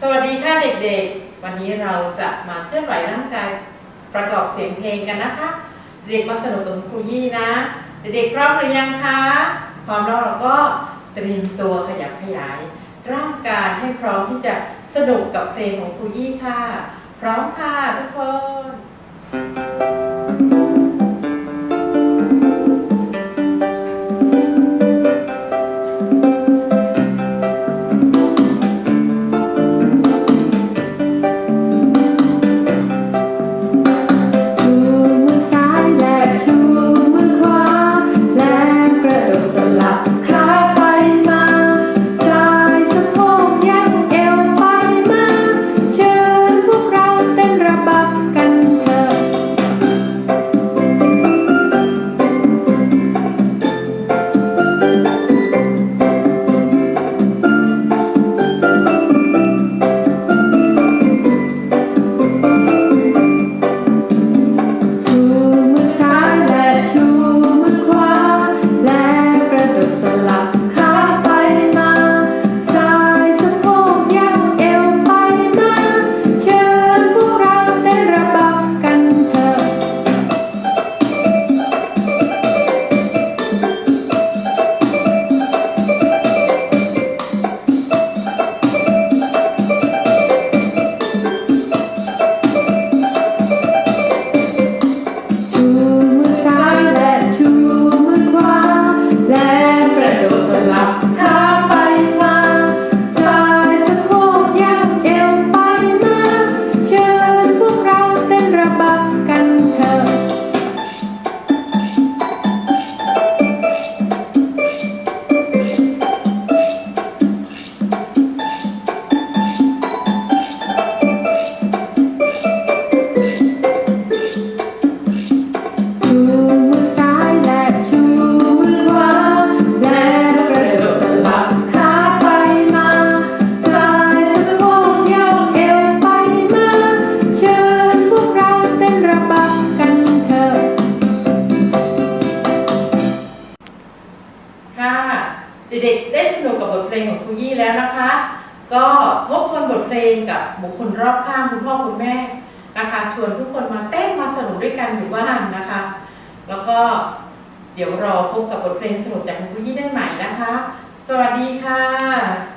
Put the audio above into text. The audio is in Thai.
สวัสดีค่ะเด็กๆ วันนี้เราจะมาเคลื่อนไหวร่างกายประกอบเสียงเพลงกันนะคะ เด็กมาสนุกกับคุณครูยี่นะ เด็กๆพร้อมหรือยังคะ พร้อมแล้วเราก็เตรียมตัวขยับขยาย ร่างกายให้พร้อมที่จะสนุกกับเพลงของครูยี่ค่ะ พร้อมค่ะทุกคน เด็กๆได้สนุกกับบทเพลงของครูยี่แล้วนะคะ ก็ทบทวนบทเพลงกับบุคคลรอบข้างคุณพ่อคุณแม่นะคะชวนทุกคนมาเต้นมาสนุกด้วยกันอยู่บ้านนะคะ แล้วก็เดี๋ยวรอพบกับบทเพลงสนุกจากคุณครูยี่ได้ใหม่นะคะ สวัสดีค่ะ